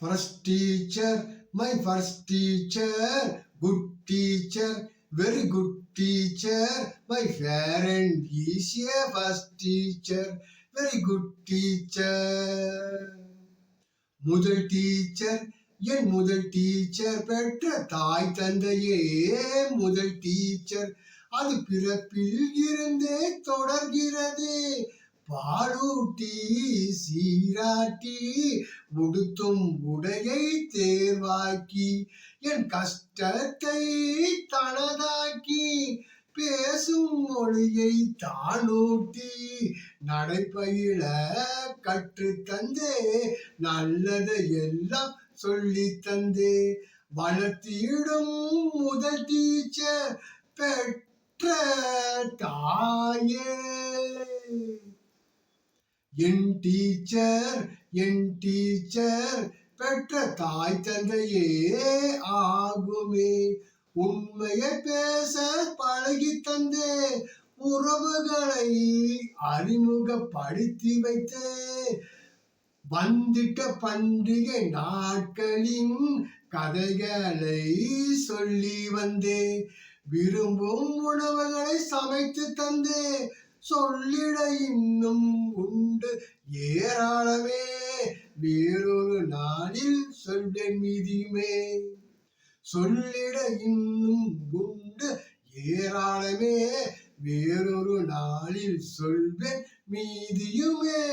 First teacher my first teacher good teacher very good teacher my parent is a first teacher very good teacher முதல் teacher என் முதல் teacher பெற்ற தாய் தந்தையே முதல் டீச்சர் அது பிறப்பில் இருந்தே தொடர்கிறது பாலூட்டி சீராட்டி உடுத்தும் உடையை தேர்வாக்கி என் கஷ்டத்தை தனதாக்கி பேசும் மொழியை தானூட்டி நடைபயில கற்று தந்தே நல்லதை எல்லாம் சொல்லி தந்தே. வளர்த்திடும் முதல் டீச்சர் பெற்ற தாயே. என் டீச்சர் என் டீச்சர் பெற்ற தாய் தந்தையே ஆகுமே. உண்மையை பேச பழகி தந்தே. உறவுகளை அறிமுகப்படுத்தி வைத்தே. வந்திட்ட பண்டிகை நாட்களின் கதைகளை சொல்லி வந்தே. விரும்பும் உணவுகளை சமைத்து தந்தே. சொல்லிட இன்னும் உண்டு. ஏராளமே வேறொரு நாளில் சொல்வேன் மீதியுமே. சொல்லிட இன்னும் உண்டு. ஏராளமே வேறொரு நாளில் சொல்வேன் மீதியுமே.